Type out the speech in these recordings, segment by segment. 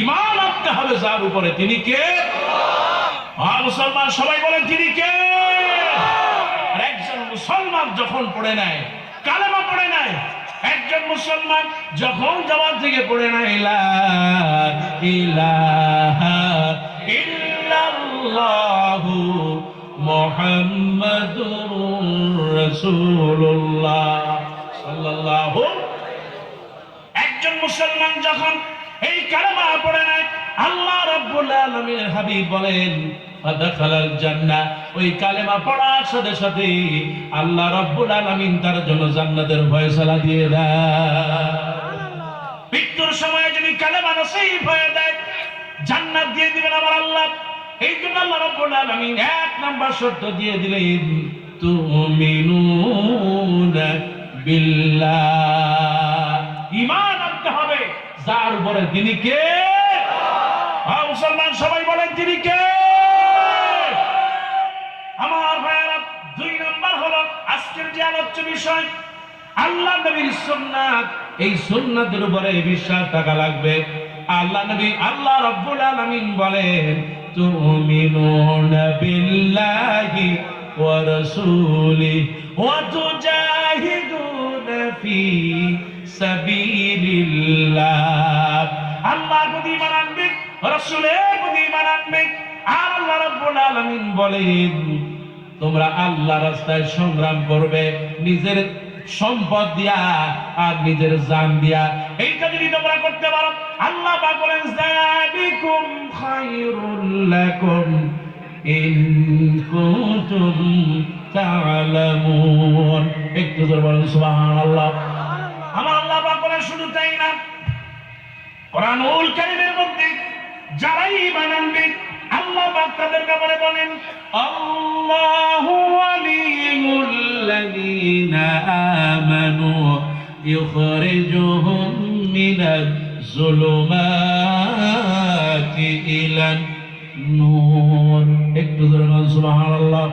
ইমান আনতে হবে যার উপরে। তিনি কে? আর মুসলমান সবাই বলেন, তিনি কে? একজন মুসলমান যখন পড়ে নেয়, কালেমা পড়ে নেয়, একজন মুসলমান যখন জবান থেকে পড়ে ইলাহা ইল্লাল্লাহু মুহাম্মাদুর রাসূলুল্লাহ সাল্লাল্লাহু একজন মুসলমান যখন এই কালেমা পড়ে নাই। আল্লাহ রাব্বুল আলামিনের হাবিব বলেন ফাদাখালাল জান্নাহ। ওই কালেমা পড়ার সাথে সাথে আল্লাহ রাব্বুল আলামিন তার জন্য জান্নাতের ফয়সালা দিয়ে দেয়। মৃত্যুর সময় যদি কালেমা নসিব হয়ে দেয় জান্নাত দিয়ে দিবেন আমার আল্লাহ। এই জন্য আল্লাহ রাব্বুল আলামিন এক নাম্বার শর্ত দিয়ে দিলেন, তুমিনুনা বিল্লাহ। ঈমান আনতে হবে। যার উপরে তিনি কে? হ্যাঁ, মুসলমান সবাই বলেন তিনি কে? আমার ভাইয়েরা দুই নাম্বার হলো আজকের যে আলোচ্য বিষয় আল্লাহ নবীর সুন্নাত। এই সুন্নাতের উপরে বিশ্বাস থাকা লাগবে। আল্লাহ নবী আল্লাহ রাব্বুল আলামিন বলেন তুমিনুনা বিল্লাহি ওয়া রাসূলিহি ওয়া তুজাহিদুনা ফি সাবিলিল্লাহ। আল্লাহ তোমরা আল্লাহ রাস্তায় সংগ্রাম করবে, নিজের সম্পদ দিয়া আর নিজের জান দিয়া। এইটা যদি তোমরা করতে পারো, আল্লাহ বলেন আমার আল্লাহ শুধু তাই না, কোরআনুল মধ্যে যারাই ঈমান আনবে আল্লাহ পাক তাদের ব্যাপারে বলেন আল্লাহু ওয়ালিয়ুল্লাযীনা আমানু ইখরিজুহুম সুবহানাল্লাহ।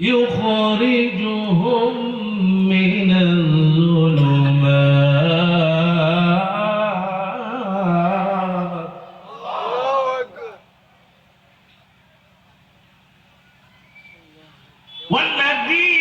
يخرجهم من الظلمات. والذين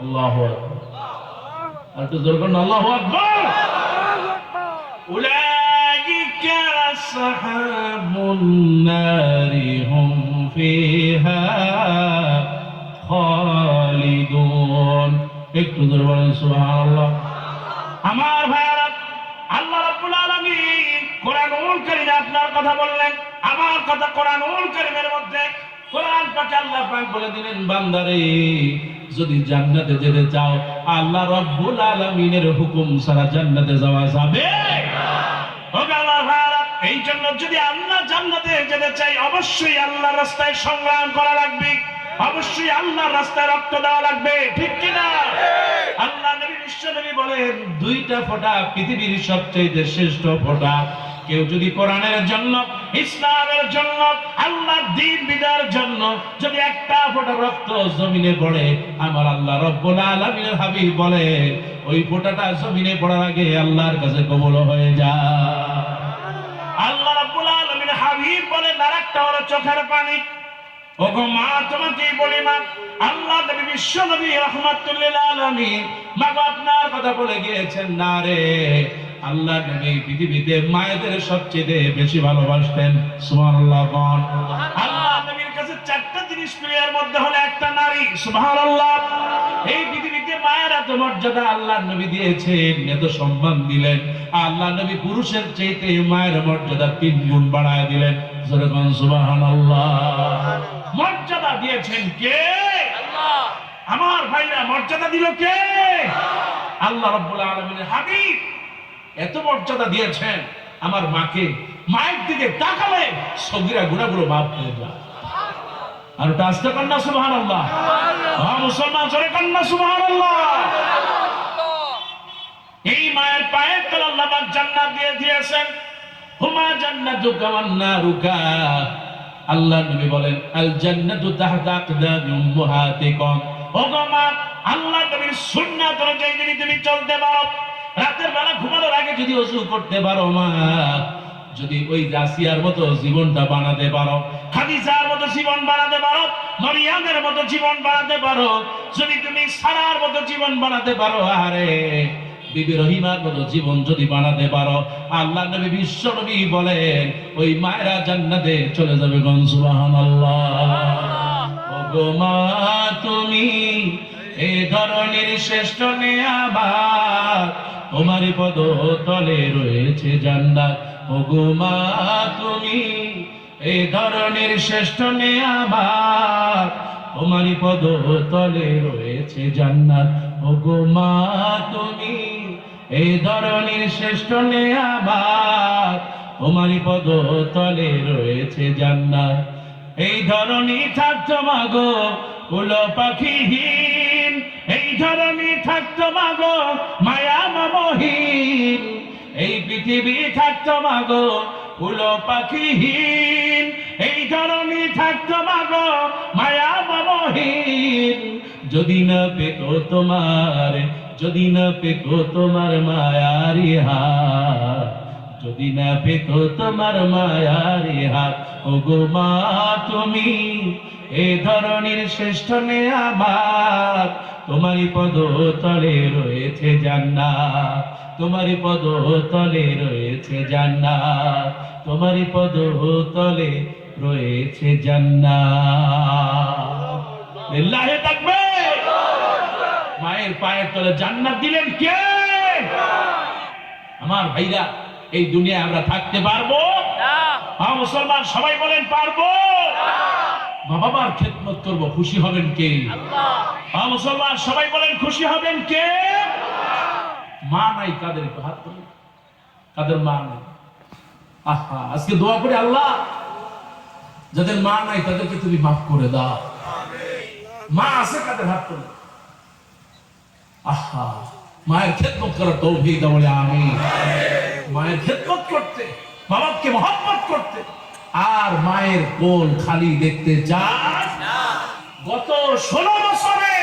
الله أكبر أنت تقول الله أكبر أولئك أصحاب النار هم فيها খালিদুন একটু ধরে বলেন সুবহানাল্লাহ আমার ভাইরা আল্লাহ রাব্বুল আলামিন কোরআনুল কারীমে আপনার কথা বললেন আমার কথা কোরআনুল কারীমের মধ্যে কোরআন পাকে আল্লাহ পাক বলে দিলেন বান্দারে যদি জান্নাতে যেতে চাও, আল্লাহ রাব্বুল আলামিনের হুকুম ছাড়া জান্নাতে যাওয়া যাবে এই জন্য যদি আল্লাহ জান্নাতে যেতে চাই অবশ্যই আল্লাহ রাস্তায় সংগ্রাম করা লাগবে। অবশ্যই আল্লাহ রাস্তায় রক্ত দেওয়া লাগবে। ঠিক কিনা? আল্লাহ নবী, বিশ্ব নবী বলেন, দুইটা ফোঁটা পৃথিবীর সবচেয়ে শ্রেষ্ঠ ফোঁটা। কেউ যদি কোরআনের জন্য ইসলামের জন্য আল্লাহ দিন বিদার জন্য যদি একটা ফোঁটা রক্ত জমিনে পড়ে, আমার আল্লাহ রব্বুল হাবিব বলে, ওই ফোঁটাটা জমিনে পড়ার আগে আল্লাহর কাছে কবল হয়ে যায় আল্লাহ রাব্বুল হাবিব বলেন আরেকটা হলো চোখের পানি। ওগো মা, তোমাকে বলি মা, আল্লাহ বিশ্ব নবী, রহমাতুল্লিল আলামিন মা আপনার কথা বলে গিয়েছেন, না রে আল্লাহ নবী পৃথিবীতে মায়েদের সবচেয়ে বেশি ভালোবাসতেন। সুবহানাল্লাহ কোন আল্লাহ নবীর কাছে চারটা জিনিস প্রিয়ের মধ্যে হলো একটা নারী। সুবহানাল্লাহ। এই পৃথিবীতে মায়ের এত মর্যাদা আল্লাহ নবী দিয়েছেন এত সম্মান দিলেন। আল্লাহ নবী পুরুষের চাইতে মায়ের মর্যাদা তিন গুণ বাড়ায় দিলেন। যেরকম সুবহানাল্লাহ। মর্যাদা দিয়েছেন কে? আল্লাহ। আমার ভাইরা মর্যাদা দিল কে? আল্লাহ রাব্বুল আলামিনের হাবিব। এত মর্যাদা দিয়েছেন আমার মাকে। মায়ের দিকে তাকালে সগিরা গুণাগুলো মাফ হয়ে যায় আর ওটা আসতে কন্যা সুবাহ আল্লাহ মুসলমান জোরে কন্যা সুবাহ আল্লাহ এই মায়ের পায়ের তলা আল্লাহ জান্নাত দিয়ে দিয়েছেন। হুমা জান্নাতু কাওয়ান্না রুকা আল্লাহ নবী বলেন আল জান্নাতু তাহতা আকদামি উম্মাহাতিকুম। ও গো মা আল্লাহ নবীর সুন্নাত অনুযায়ী যদি তুমি চলতে পারো রাতের বেলা ঘুমানোর আগে যদি ওযু করতে পারো মা, যদি ওই রাশিয়ার মতো জীবনটা বানাতে পারো, খাদিজার মতো জীবন বানাতে পারো, মরিয়ামের মতো জীবন বানাতে পারো, যদি তুমি সারার মতো জীবন বানাতে পারো আরে বিবি রহিমার মতো জীবন যদি বানাতে পারো আল্লাহ নবী বিশ্ব নবী বলেন, ওই মায়েরা জান্নাতে চলে যাবে ওগো মা, তুমি এই ধরনের শ্রেষ্ঠ নেয়াবার তোমারই পদ তলে রয়েছে জান্নাত। ওগো মা, তুমি এই ধরনের শ্রেষ্ঠ নেয়াবার তোমারই পদ তলে রয়েছে জান্নাত। ওগো মা, তুমি এই ধরনের শ্রেষ্ঠ নেয়াবার তোমারই পদ তলে রয়েছে জান্নাত। এই ধরনী থাকতো মাগো কুলো পাখিহীন। এই ধরনী থাকতো মাগো মায়া এই পৃথিবী থাকতো মাগো কুলো পাখিহীন এই ধরনী থাকতো মাগো মায়া মমহীন। যদি না পেতো তোমার, যদি না পেতো তোমার মায়ারি হাত যদি না পেত তোমার মায়ারে হাত ওগো মা, তুমি এ ধরনের শ্রেষ্ঠ আমার তোমারই পদ তলে রয়েছে জান্নাত তোমারই পদ তলে রয়েছে জান্নাত তোমারই পদ তলে রয়েছে লিল্লাহি তাকবীর। মায়ের পায়ের তলে জান্নাত দিলেন কে? আমার ভাইরা এই দুনিয়ায় আমরা থাকতে পারব? মুসলমান সবাই বলেন পারব? মা বাবার খেদমত করব খুশি হবেন কে? হ্যাঁ মুসলমান সবাই বলেন খুশি হবেন কে? মা নাই কাদের একটু হাত তুলুন কাদের মা নাই? আহা আজকে দোয়া করে আল্লাহ যাদের মা নাই তাদেরকে তুমি মাফ করে দাও। মা আছে কাদের হাত তুলুন আহা মায়ের খেদমত করার তৌফিক দাও বলে আমি মায়ের খেদমত করতে বাবাকে মহব্বত করতে আর মায়ের কোল খালি দেখতে চায় গত ষোলো বছরে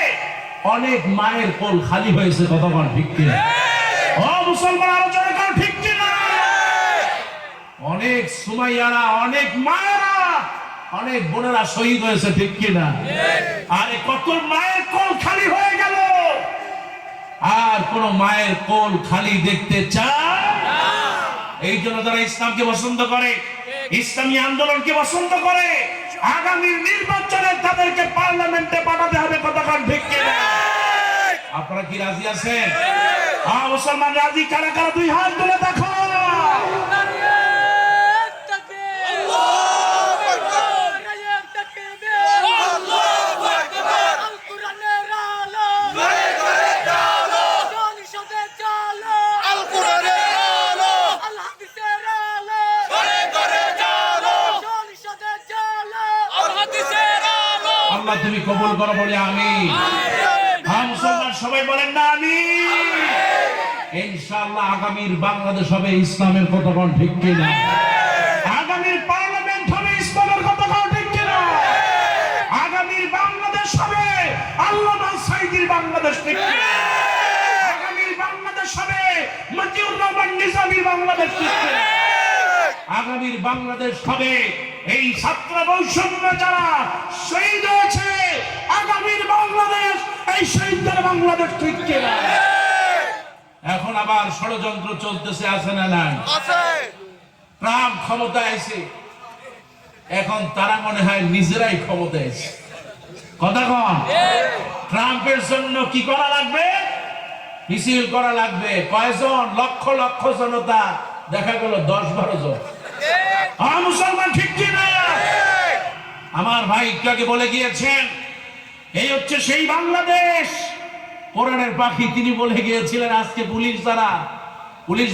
অনেক মায়ের কোল খালি হয়েছে কতক্ষণ ঠিক কিনা? মুসলমান জোরে কারণ ঠিক কিনা? অনেক সুমাইয়ারা অনেক মায়েরা অনেক বোনেরা শহীদ হয়েছে ঠিক কিনা? আরে কত মায়ের কোল খালি হয়ে গেল! আর কোন মায়ের কোল খালি দেখতে চায় এই জন্য তারা ইসলামকে পছন্দ করে ইসলামী আন্দোলনকে পছন্দ করে? আগামী নির্বাচনে তাদেরকে পার্লামেন্টে পাঠাতে হবে কতক্ষণ ঠিক আপনারা কি রাজি আছেন? মুসলমান রাজি? কারা কারা? দুই হাত তুলে দেখো। কবুল করো বলে আমি মুসলমান সবাই বলেন না আমি ইনশাআল্লাহ আগামীর বাংলাদেশ হবে ইসলামের কতক্ষণ ঠিক কিনা? আগামীর পার্লামেন্ট হবে ইসলামের কতক্ষণ ঠিক কিনা? আগামীর বাংলাদেশ হবে আল্লামা সাইদির বাংলাদেশ ঠিক কিনা? আগামীর বাংলাদেশ হবে মতিউর রহমান নিজামীর বাংলাদেশ ঠিক কিনা? আগামীর বাংলাদেশ হবে এই ছাত্র বৈষম্য যারা শহীদ হয়েছে আগামীর বাংলাদেশ এই শহীদদের বাংলাদেশ ঠিক কিনা? এখন আবার ষড়যন্ত্র চলতেছে আছে না নাই? ট্রাম্প ক্ষমতায় আছে এখন তারা মনে হয় নিজেরাই ক্ষমতা আছে কথা কন। ট্রাম্পের জন্য কি করা লাগবে? মিছিল করা লাগবে। কয়জন? লক্ষ লক্ষ জনতা। দেখা গেল দশ বারো জন। মুসলমান ঠিক আমার ভাই একটু বলে গিয়েছেন? এই হচ্ছে সেই বাংলাদেশ। কোরআনের পাখি তিনি বলে গিয়েছিলেন, আজকে পুলিশ দ্বারা। পুলিশ